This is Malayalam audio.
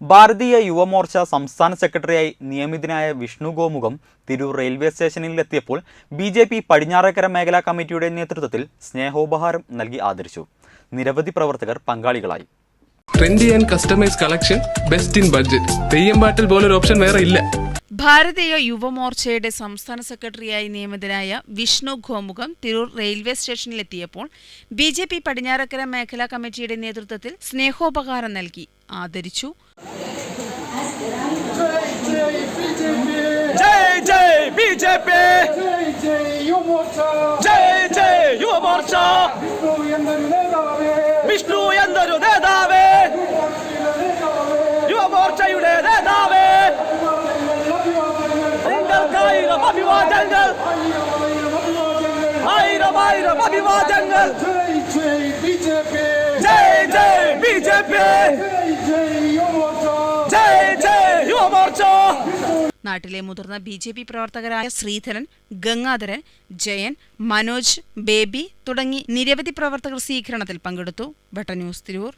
Bharatiya Yuva Morcha സംസ്ഥാന സെക്രട്ടറിയായി നിയമിതനായ വിഷ്ണു ഗോമുഖം തിരൂർ റെയിൽവേ സ്റ്റേഷനിൽ എത്തിയപ്പോൾ ബി ജെ പി പടിഞ്ഞാറേക്കര മേഖലാ കമ്മിറ്റിയുടെ നേതൃത്വത്തിൽ സ്നേഹോപഹാരം നൽകി ആദരിച്ചു. നിരവധി പ്രവർത്തകർ പങ്കാളികളായി. Trendy and customise collection best in budget Theyyam പാട്ടിൽ പോലൊരു ഓപ്ഷൻ വേറെ ഇല്ല. ഭാരതീയ യുവമോർച്ചയുടെ സംസ്ഥാന സെക്രട്ടറിയായി നിയമിതനായ വിഷ്ണു ഖോമുഖം തിരൂർ റെയിൽവേ സ്റ്റേഷനിലെത്തിയപ്പോൾ ബി ജെ പി പടിഞ്ഞാറക്കര മേഖലാ കമ്മിറ്റിയുടെ നേതൃത്വത്തിൽ സ്നേഹോപകാരം നൽകി ആദരിച്ചു. ജയ് ജയ് ബി ജെ പി. ജയ് ജയ് യുവമോർച്ച. വിഷ്ണു എന്നൊരു നേതാവേ. യുവമോർച്ചയുടെ നേതാവേ. നിങ്ങൾക്കായിരം അഭിവാദങ്ങൾ ആയിരം ആയിരം അഭിവാദങ്ങൾ ജയ് ജയ് ബി ജെ പി. ജയ് നാട്ടിലെ മുതിർന്ന ബി ജെ പി പ്രവർത്തകരായ ശ്രീധരൻ ഗംഗാധരൻ ജയൻ മനോജ് ബേബി തുടങ്ങി നിരവധി പ്രവർത്തകർ സ്വീകരണത്തിൽ പങ്കെടുത്തു. വെട്ട ന്യൂസ് തിരൂർ.